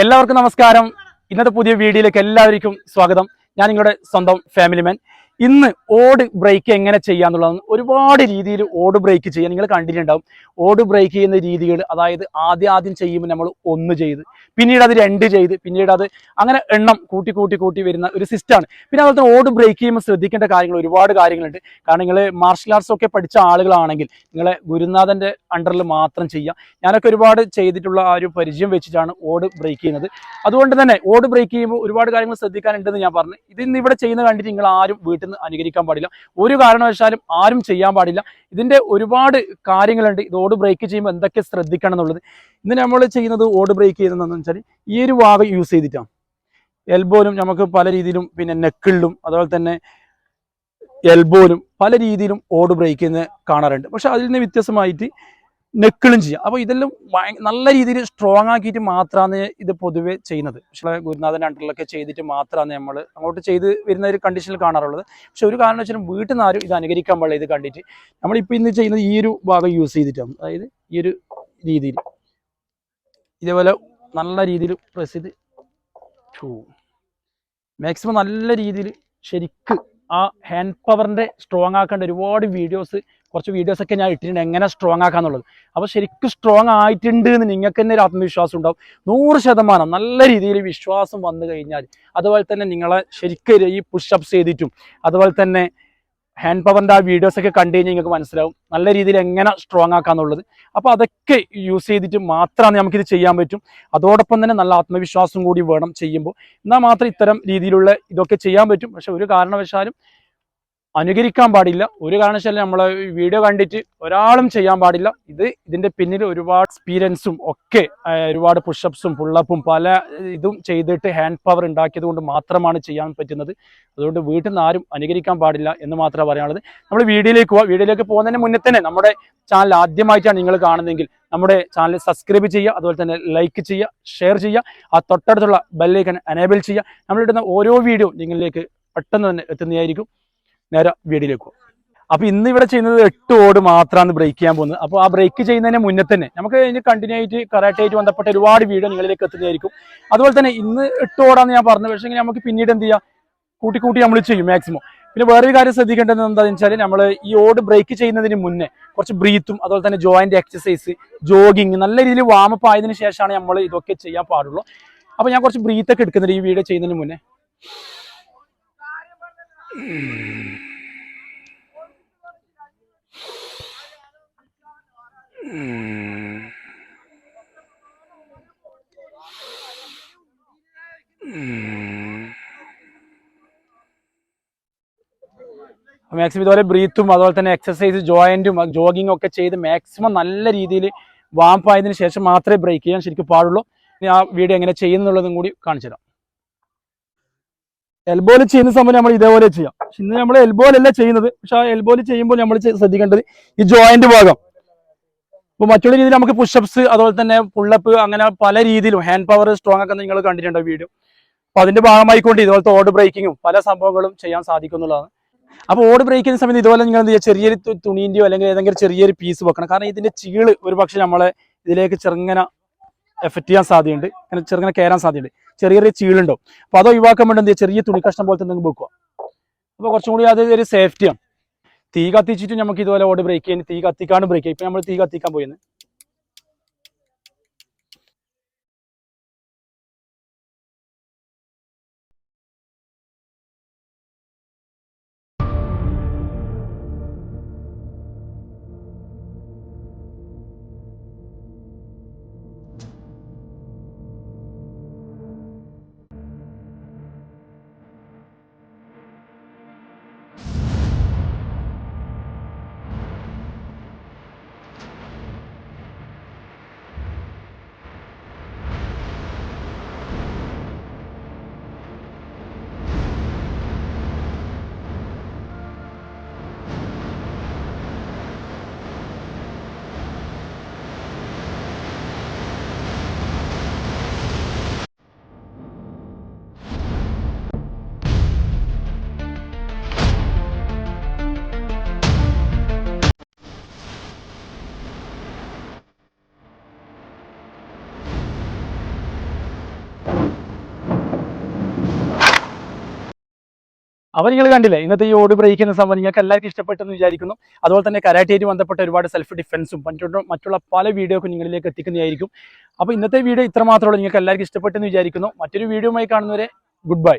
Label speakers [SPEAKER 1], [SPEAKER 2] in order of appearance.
[SPEAKER 1] എല്ലാവർക്കും നമസ്കാരം. ഇന്നത്തെ പുതിയ വീഡിയോയിലേക്ക് എല്ലാവർക്കും സ്വാഗതം. ഞാൻ നിങ്ങളുടെ സ്വന്തം ഫാമിലി മാൻ ഇന്ന് ഓട് ബ്രേക്ക് എങ്ങനെ ചെയ്യാന്നുള്ളതാണ് ഒരുപാട് രീതിയിൽ ഓട് ബ്രേക്ക് ചെയ്യാൻ നിങ്ങൾ കണ്ടിട്ടുണ്ടാവും. ഓട് ബ്രേക്ക് ചെയ്യുന്ന രീതികൾ അതായത് ആദ്യം ആദ്യം ചെയ്യുമ്പോൾ നമ്മൾ ഒന്ന് ചെയ്ത് പിന്നീട് അത് രണ്ട് ചെയ്ത് പിന്നീട് അത് അങ്ങനെ എണ്ണം കൂട്ടി കൂട്ടി കൂട്ടി വരുന്ന ഒരു സിസ്റ്റമാണ് പിന്നെ അതുപോലെ ഓട് ബ്രേക്ക് ചെയ്യുമ്പോൾ ശ്രദ്ധിക്കേണ്ട കാര്യങ്ങൾ ഒരുപാട് കാര്യങ്ങളുണ്ട്. കാരണം നിങ്ങൾ മാർഷൽ ആർട്സ് ഒക്കെ പഠിച്ച ആളുകളാണെങ്കിൽ നിങ്ങളെ ഗുരുനാഥന്റെ അണ്ടറിൽ മാത്രം ചെയ്യുക ഞാനൊക്കെ ഒരുപാട് ചെയ്തിട്ടുള്ള ആ ഒരു പരിചയം വെച്ചിട്ടാണ് ഓട് ബ്രേക്ക് ചെയ്യുന്നത്. അതുകൊണ്ട് തന്നെ ഓട് ബ്രേക്ക് ചെയ്യുമ്പോൾ ഒരുപാട് കാര്യങ്ങൾ ശ്രദ്ധിക്കാനുണ്ടെന്ന് ഞാൻ പറഞ്ഞു. ഇതിന്ന് ഇവിടെ ചെയ്യുന്ന കണ്ടിട്ട് നിങ്ങൾ ആരും നിന്ന് അനുകരിക്കാൻ പാടില്ല. ഒരു കാരണവശാലും ആരും ചെയ്യാൻ പാടില്ല. ഇതിന്റെ ഒരുപാട് കാര്യങ്ങളുണ്ട്. ഇത് ഓട് ബ്രേക്ക് ചെയ്യുമ്പോൾ എന്തൊക്കെ ശ്രദ്ധിക്കണം എന്നുള്ളത്. ഇന്ന് നമ്മൾ ചെയ്യുന്നത് ഓട് ബ്രേക്ക് ചെയ്യുന്നതെന്ന് വെച്ചാൽ ഈ ഒരു ഭാഗം യൂസ് ചെയ്തിട്ടാണ്. എൽബോനും നമുക്ക് പല രീതിയിലും പിന്നെ നെക്കിളിലും അതുപോലെ തന്നെ എൽബോനും പല രീതിയിലും ഓട് ബ്രേക്ക് ചെയ്യുന്നത് കാണാറുണ്ട്. പക്ഷെ അതിൽ നിന്ന് വ്യത്യസ്തമായിട്ട് നെക്കിളും ചെയ്യാം. അപ്പോൾ ഇതെല്ലാം നല്ല രീതിയിൽ സ്ട്രോങ് ആക്കിയിട്ട് മാത്രമാണ് ഇത് പൊതുവെ ചെയ്യുന്നത്. പക്ഷേ ഗുരുനാഥൻ അണ്ടറിലൊക്കെ ചെയ്തിട്ട് മാത്രമാണ് നമ്മൾ അങ്ങോട്ട് ചെയ്ത് വരുന്ന ഒരു കണ്ടീഷനിൽ കാണാറുള്ളത്. പക്ഷെ ഒരു കാരണം വെച്ചാൽ വീട്ടിൽ നിന്ന് ആരും ഇത് അനുകരിക്കാൻ പാടില്ല ഇത് കണ്ടിട്ട്. നമ്മളിപ്പോൾ ഇന്ന് ചെയ്യുന്നത് ഈ ഒരു ഭാഗം യൂസ് ചെയ്തിട്ടാണ്. അതായത് ഈ ഒരു രീതിയിൽ. ഇതേപോലെ നല്ല രീതിയിൽ പ്രസ് ചെയ്ത് മാക്സിമം നല്ല രീതിയിൽ ശരിക്ക് ആ ഹാൻഡ് പവറിന്റെ സ്ട്രോങ് ആക്കേണ്ട ഒരുപാട് വീഡിയോസ് കുറച്ച് വീഡിയോസ് ഒക്കെ ഞാൻ ഇട്ടിട്ടുണ്ട്. എങ്ങനെ സ്ട്രോങ് ആക്കാന്നുള്ളത്. അപ്പോൾ ശരിക്കും സ്ട്രോങ് ആയിട്ടുണ്ട് എന്ന് നിങ്ങൾക്ക് തന്നെ ഒരു ആത്മവിശ്വാസം ഉണ്ടാവും. നൂറ് ശതമാനം നല്ല രീതിയിൽ വിശ്വാസം വന്നു കഴിഞ്ഞാൽ അതുപോലെ തന്നെ നിങ്ങളെ ശരിക്കും ഈ പുഷപ്സ് ചെയ്തിട്ടും അതുപോലെ തന്നെ ഹാൻഡ് പവറിന്റെ ആ വീഡിയോസ് ഒക്കെ കണ്ടു കഴിഞ്ഞാൽ നിങ്ങൾക്ക് മനസ്സിലാവും നല്ല രീതിയിൽ എങ്ങനെ സ്ട്രോങ് ആക്കാന്നുള്ളത്. അപ്പോൾ അതൊക്കെ യൂസ് ചെയ്തിട്ട് മാത്രമാണ് നമുക്കിത് ചെയ്യാൻ പറ്റും. അതോടൊപ്പം തന്നെ നല്ല ആത്മവിശ്വാസം കൂടി വേണം ചെയ്യുമ്പോൾ. എന്നാൽ മാത്രം ഇത്തരം രീതിയിലുള്ള ഇതൊക്കെ ചെയ്യാൻ പറ്റും. പക്ഷെ ഒരു കാരണവശാലും അനുകരിക്കാൻ പാടില്ല. ഒരു കാരണവശാലും നമ്മളെ വീഡിയോ കണ്ടിട്ട് ഒരാളും ചെയ്യാൻ പാടില്ല. ഇത് ഇതിന്റെ പിന്നിൽ ഒരുപാട് എക്സ്പീരിയൻസും ഒക്കെ ഒരുപാട് പുഷപ്സും പുള്ളപ്പും പല ഇതും ചെയ്തിട്ട് ഹാൻഡ് പവർ ഉണ്ടാക്കിയത് കൊണ്ട് മാത്രമാണ് ചെയ്യാൻ പറ്റുന്നത്. അതുകൊണ്ട് വീട്ടിൽ നിന്ന് ആരും അനുകരിക്കാൻ പാടില്ല എന്ന് മാത്രമേ പറയാനുള്ളത്. നമ്മൾ വീഡിയോയിലേക്ക് പോവാം. വീഡിയോയിലേക്ക് പോകുന്നതിന് മുന്നേ തന്നെ നമ്മുടെ ചാനൽ ആദ്യമായിട്ടാണ് നിങ്ങൾ കാണുന്നതെങ്കിൽ നമ്മുടെ ചാനൽ സബ്സ്ക്രൈബ് ചെയ്യുക അതുപോലെ തന്നെ ലൈക്ക് ചെയ്യുക ഷെയർ ചെയ്യുക ആ തൊട്ടടുത്തുള്ള ബെല്ലൈക്കൺ എനേബിൾ ചെയ്യുക. നമ്മളിടുന്ന ഓരോ വീഡിയോ നിങ്ങളിലേക്ക് പെട്ടെന്ന് തന്നെ എത്തുന്നതായിരിക്കും. നേരെ വീടിലേക്ക് പോകും അപ്പൊ ഇന്ന് ഇവിടെ ചെയ്യുന്നത് എട്ട് ഓട് മാത്രമാണ് ബ്രേക്ക് ചെയ്യാൻ പോകുന്നത്. അപ്പോൾ ആ ബ്രേക്ക് ചെയ്യുന്നതിന് മുന്നേ തന്നെ നമുക്ക് ഇനി കണ്ടിന്യൂ ആയിട്ട് കറാട്ടെ ആയിട്ട് ബന്ധപ്പെട്ട ഒരുപാട് വീഡിയോ നിങ്ങളിലേക്ക് എത്തുന്നതായിരിക്കും. അതുപോലെ തന്നെ ഇന്ന് എട്ട് ഓടാന്ന് ഞാൻ പറഞ്ഞു പക്ഷേ നമുക്ക് പിന്നീട് എന്ത് ചെയ്യാം? കൂട്ടി കൂട്ടി നമ്മൾ ചെയ്യും മാക്സിമം പിന്നെ വേറൊരു കാര്യം ശ്രദ്ധിക്കേണ്ടത് എന്താണെന്ന് വെച്ചാൽ നമ്മൾ ഈ ഓട് ബ്രേക്ക് ചെയ്യുന്നതിന് മുന്നേ കുറച്ച് ബ്രീത്തും അതുപോലെ തന്നെ ജോയിന്റ് എക്സസൈസ് ജോഗിങ് നല്ല രീതിയിൽ വാമപ്പ് ആയതിനു ശേഷമാണ് നമ്മൾ ഇതൊക്കെ ചെയ്യാൻ പാടുള്ളൂ. അപ്പോൾ ഞാൻ കുറച്ച് ബ്രീത്തൊക്കെ എടുക്കുന്നുണ്ട് ഈ വീഡിയോ ചെയ്യുന്നതിന് മുന്നേ. മാക്സിമം ഇതുപോലെ ബ്രീത്തും അതുപോലെ തന്നെ എക്സസൈസ് ജോയിന്റും ജോഗിങ്ങും ഒക്കെ ചെയ്ത് മാക്സിമം നല്ല രീതിയിൽ വാമ്പായതിനു ശേഷം മാത്രമേ ബ്രേക്ക് ചെയ്യാൻ ശരിക്കും പാടുള്ളൂ. ഇനി ആ വീഡിയോ എങ്ങനെ ചെയ്യുന്നുള്ളതും കൂടി കാണിച്ചു തരാം എൽബോയിൽ ചെയ്യുന്ന സമയം നമ്മൾ ഇതേപോലെ ചെയ്യാം. പക്ഷെ ഇന്ന് നമ്മൾ എൽബോയിലല്ല ചെയ്യുന്നത്. പക്ഷെ ആ എൽബോയിൽ ചെയ്യുമ്പോൾ നമ്മൾ ശ്രദ്ധിക്കേണ്ടത് ഈ ജോയിന്റ് ഭാഗം. ഇപ്പൊ മറ്റുള്ള രീതിയിൽ നമുക്ക് പുഷപ്സ് അതുപോലെ തന്നെ പുള്ളപ്പ് അങ്ങനെ പല രീതിയിലും ഹാൻഡ് പവർ സ്ട്രോങ് ഒക്കെ നിങ്ങൾ കണ്ടിട്ടുണ്ടോ വീഡിയോ അപ്പൊ അതിന്റെ ഭാഗമായിക്കൊണ്ട് ഇതുപോലത്തെ ഓട് ബ്രേക്കിങ്ങും പല സംഭവങ്ങളും ചെയ്യാൻ സാധിക്കും എന്നുള്ളതാണ്. അപ്പോൾ ഓട് ബ്രേക്ക് ചെയ്യുന്ന സമയത്ത് ഇതുപോലെ നിങ്ങൾ എന്ത് ചെയ്യുക? ചെറിയൊരു തുണീന്റെയോ അല്ലെങ്കിൽ ഏതെങ്കിലും ചെറിയൊരു പീസ് വെക്കണം. കാരണം ഇതിന്റെ ചീൾ ഒരു പക്ഷെ നമ്മളെ ഇതിലേക്ക് ചെറുങ്ങനെ എഫക്ട് ചെയ്യാൻ സാധ്യതയുണ്ട്. അങ്ങനെ ചെറുങ്ങനെ കയറാൻ സാധ്യതയുണ്ട്. ചെറിയ ചെറിയ ചീളുണ്ടാവും. അപ്പോൾ അത് ഒഴിവാക്കാൻ വേണ്ടി എന്ത് ചെറിയ തുണി കഷ്ണം പോലത്തെ എന്തെങ്കിലും വെക്കുക. അപ്പോൾ കുറച്ചും കൂടി അത് ഒരു സേഫ്റ്റിയാണ് തീ കത്തിച്ചിട്ട് നമുക്ക് ഇതുപോലെ ഓട് ബ്രേക്ക് ചെയ്യാൻ തീ കത്തിക്കാണ്ട് ബ്രേക്ക് ചെയ്യും. ഇപ്പം നമ്മൾ തീ കത്തിക്കാൻ പോയിന്ന്. അപ്പോൾ നിങ്ങൾ കണ്ടില്ലേ? ഇന്നത്തെ ഈ ഓടി ബ്രേക്ക് എന്ന സംഭവം നിങ്ങൾക്ക് എല്ലാവർക്കും ഇഷ്ടപ്പെട്ടെന്ന് വിചാരിക്കുന്നു. അതുപോലെ തന്നെ കരാട്ടേരി ബന്ധപ്പെട്ട ഒരുപാട് സെൽഫ് ഡിഫൻസും മറ്റുള്ള മറ്റുള്ള പല വീഡിയോക്കും നിങ്ങളിലേക്ക് എത്തിക്കുന്നതായിരിക്കും. അപ്പോൾ ഇന്നത്തെ വീഡിയോ ഇത്ര മാത്രമേ നിങ്ങൾക്ക് എല്ലാവർക്കും ഇഷ്ടപ്പെട്ടെന്ന് വിചാരിക്കുന്നു. മറ്റൊരു വീഡിയോയുമായി കാണുന്നവരെ ഗുഡ് ബൈ